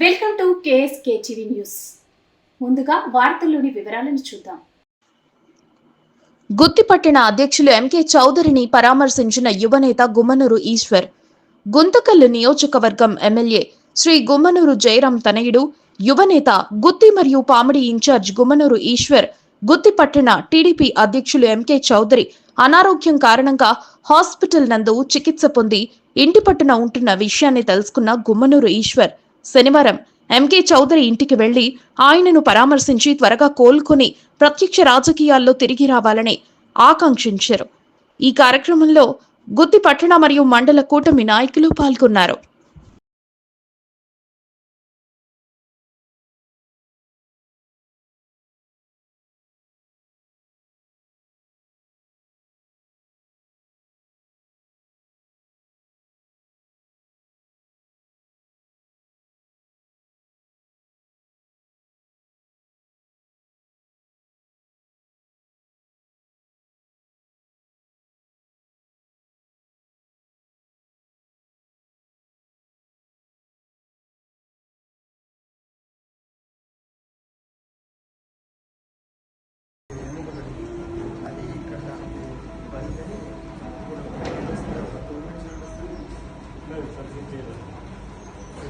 Welcome to KSK TV news. ముందుగా వార్తల్లోని వివరాలను చూద్దాం. గుత్తిపట్టిన అధ్యక్షులు ఎంకే చౌదరిని పరామర్శించిన యువనేత గుమ్మనూరు ఈశ్వర్ గుంతకల్లు నియోజకవర్గం ఎమ్మెల్యే శ్రీ గుమ్మనూరు జయరాం తనయుడు యువనేత గుత్తి మరియు పామిడి ఇన్ఛార్జ్ గుమ్మనూరు ఈశ్వర్ గుత్తిపట్టిన టీడీపీ అధ్యక్షులు ఎంకే చౌదరి అనారోగ్యం కారణంగా హాస్పిటల్ నందు చికిత్స పొంది ఇంటి పట్టున ఉంటున్న విషయాన్ని తెలుసుకున్న గుమ్మనూరు ఈశ్వర్ శనివారం ఎంకే చౌదరి ఇంటికి వెళ్ళి ఆయనను పరామర్శించి త్వరగా కోలుకొని ప్రత్యక్ష రాజకీయాల్లో తిరిగి రావాలని ఆకాంక్షించారు. ఈ కార్యక్రమంలో గుత్తి పట్టణ మరియు మండల కూటమి నాయకులు పాల్గొన్నారు.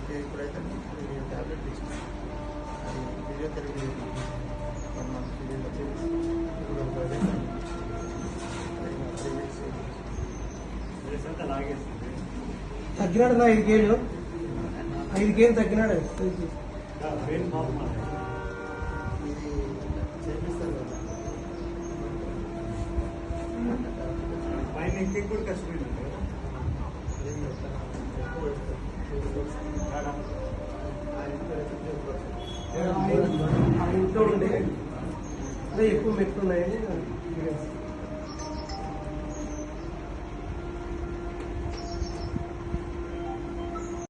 అయితే ఇప్పుడైతే ట్యాబ్లెట్ తీసుకున్నాను అది ఫిజియోథెరపీ వన్ మంత్ ఫిజియోథెరపీ ఇప్పుడు ఒక అదే త్రీ వీక్స్ తగ్గినాడు నా ఐదు కేళ్ళు ఐదు కేళ్ళు తగ్గినాడు. ఇది చేపిస్తారు కదా. పైన ఎక్కి కూడా కష్టమే ఏం చేస్తారు? ఎక్కువ మెట్లు ఉన్నాయని